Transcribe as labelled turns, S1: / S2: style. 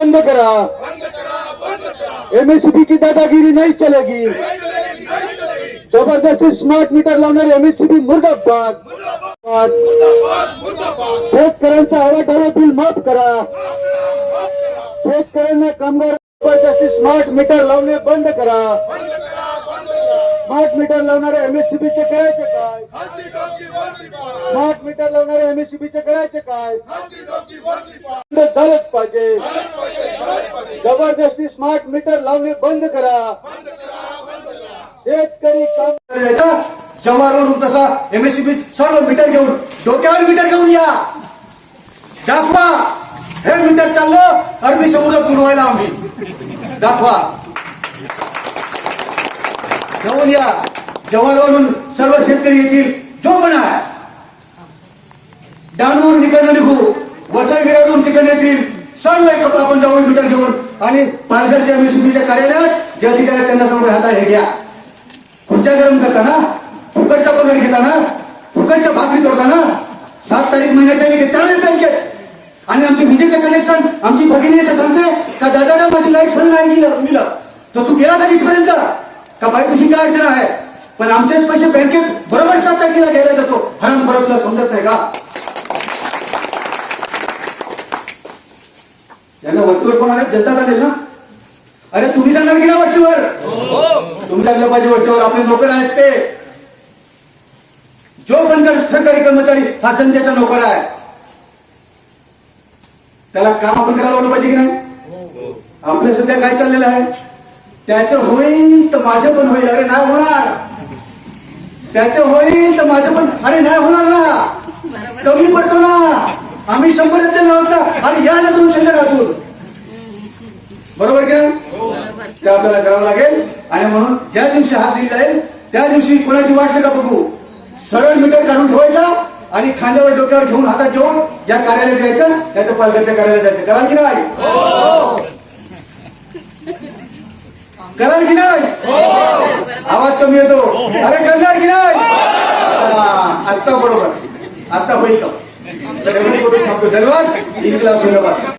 S1: बंद करा। एमएससीबी की दादागिरी नाही चलेगी। जबरदस्ती स्मार्ट मीटर लावणारे एमएससीबी मुर्दाबाद। शेतकऱ्यांचा आराखडा बिल माफ करा। शेतकऱ्यांना कामगार जबरदस्ती स्मार्ट मीटर लावणे बंद करा। स्मार्ट मीटर लावणारे एमएससीबीचे करायचे काय? स्मार्ट मीटर लावणारे एमएससीबीचे करायचे काय? झालंच पाहिजे। जबरदस्ती स्मार्ट मीटर लावणे बंद करा. शेतकरी काम
S2: याचा जवाहरवरून तसा एमएससीबी सर्व मीटर घेऊन डोक्यावर मीटर घेऊन या. दाखवा. हे मीटर चाललं अरबी समुद्र बुडवायला आम्ही. दाखवा. घेऊन या. जवाहरवरून सर्व शेतकरी येतील. जो पण आहे. डहाणूवरून तिकडनं निघू. वसईगिरावरून तिकडे येतील. सर्व एकत्र आपण जाऊ मीटर घेऊन आणि पालघरच्या एमएससीबीच्या कार्यालयात जे अधिकारी त्यांना तेवढे हाता हे घ्या. खुर्च्या गरम करताना फुकटचा पगार घेताना फुकटच्या भाकरी तोडताना सात तारीख महिन्याच्या आधी चालेल बँकेत. आणि आमचे विजेचं कनेक्शन आमची भगिनी सांगते का दादाला माझी लाइट सण नाही दिलं दिलं. तर तू गेला का इथपर्यंत का बाई तुझी काय अडचण आहे? पण आमचेच पैसे बँकेत बरोबर सात तारखेला घ्यायला जातो हराम बरोबर तुला समजत नाही का यांना वरतीवर कोण आले जनता चालेल ना? अरे तुम्ही जाणार की ना वरतीवर तुम्ही चाललं पाहिजे वरतीवर आपले नोकर आहेत ते. जो पण कर- सरकारी कर्मचारी हा जनतेचा नोकर आहे. त्याला काम आपण करायला लावलं पाहिजे की नाही? आपलं सध्या काय चाललेलं आहे? त्याचं होईल तर माझं पण होईल. अरे नाही होणार. त्याचं होईल तर माझं पण अरे नाही होणार ना. कमी पडतो ना. आम्ही शंभर टक्के नव्हता अरे या ना दोन शिल्लक अजून बरोबर की नाही? ते आपल्याला करावं लागेल. आणि म्हणून ज्या दिवशी हात दिली जाईल त्या दिवशी कोणाची वाट नका बघू. सरळ मीटर काढून ठेवायचा आणि खांद्यावर डोक्यावर घेऊन हातात घेऊन या कार्यालयात जायचं या तर पालघरच्या कार्यालयात जायचं. कराल की नाही? कराल की नाही? आवाज कमी येतो. अरे करणार की नाही? हा, आत्ता बरोबर. आत्ता होईल तो. সেখানে কবি শব্দ খেলোয়াড় ইনকলাব ধন্যবাদ